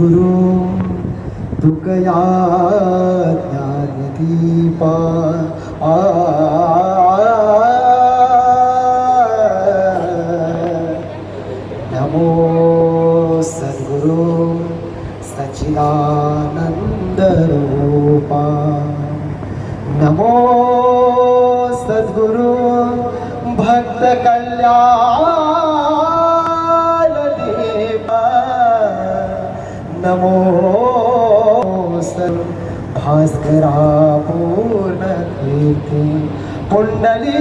गुरु तुकया ज्ञानदीपा आ नमो सद्गुरु सचिदानन्दरूपा नमो सदगुरु भक्त कल्याण नमो भास्करा पूर्ण कीर्ती पुंडली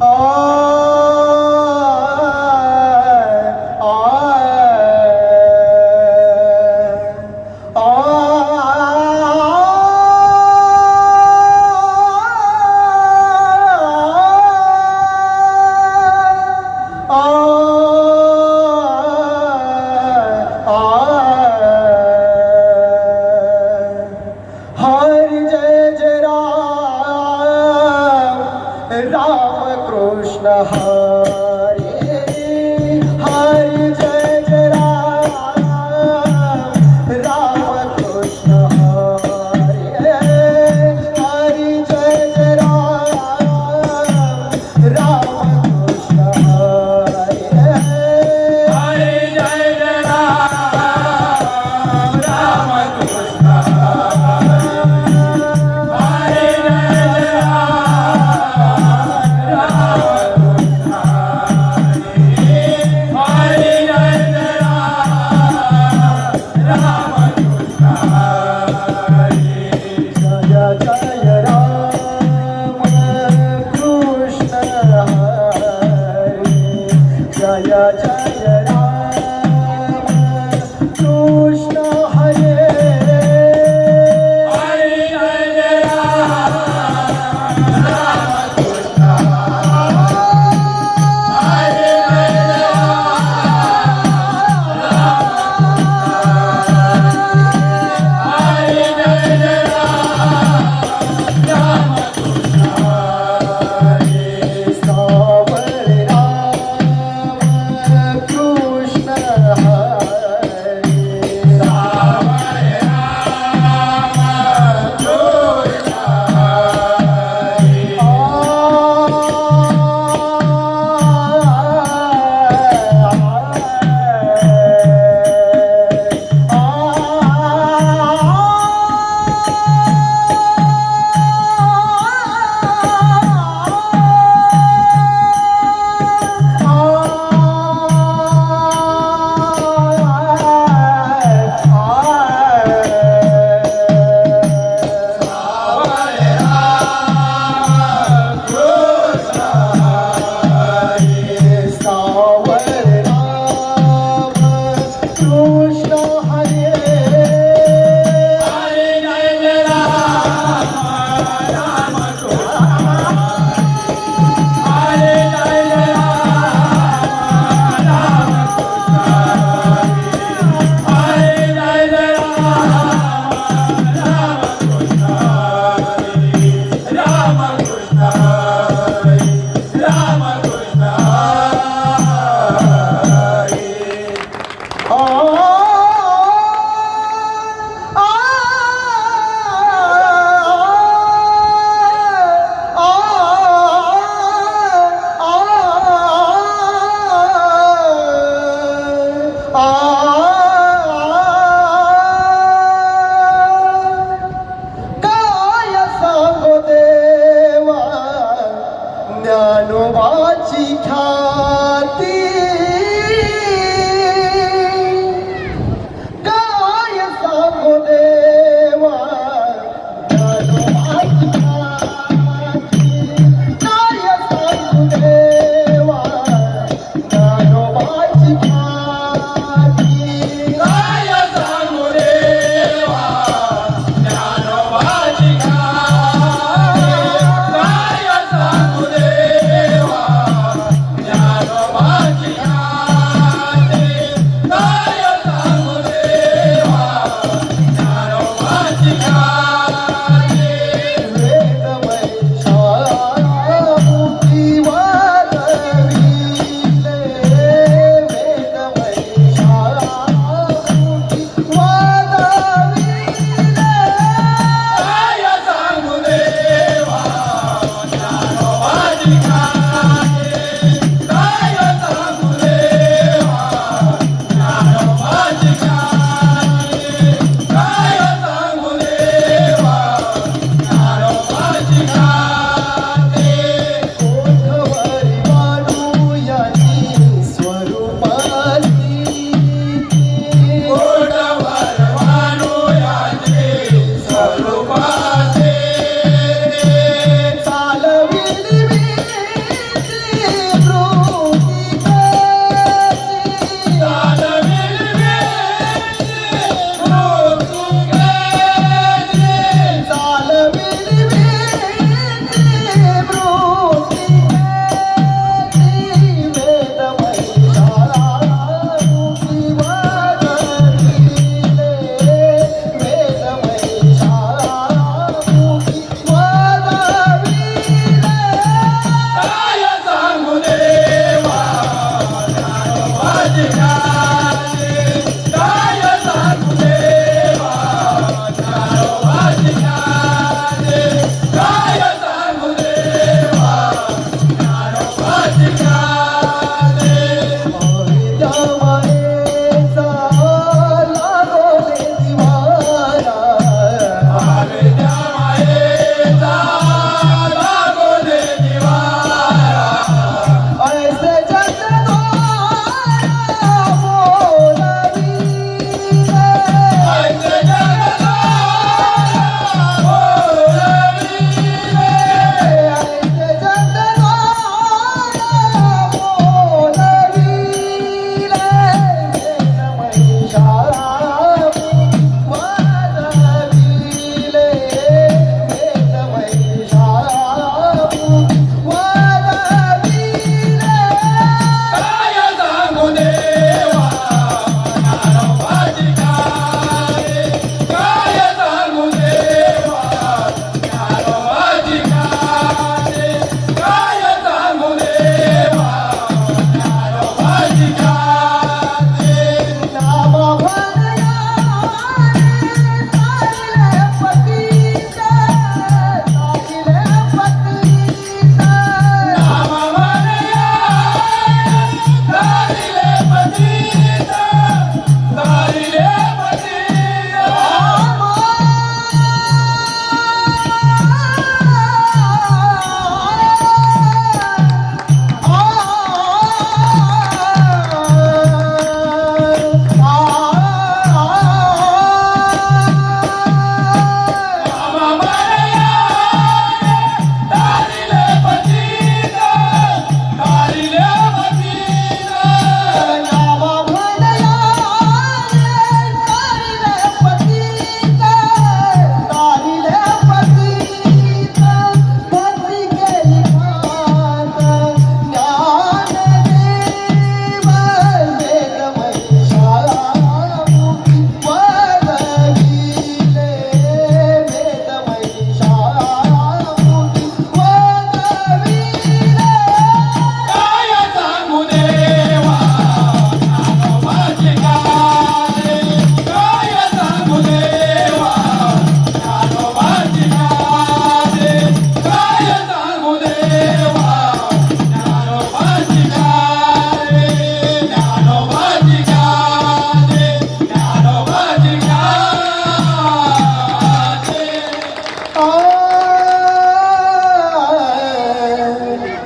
Oh. रहा जय जय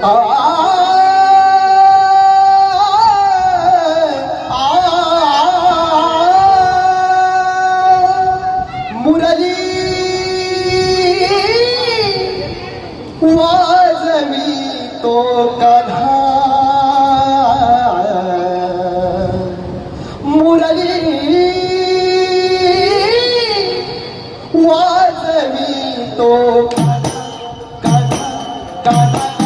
आ आ मुरली वाजवी तो कधा मुरली वाजवी तो कधा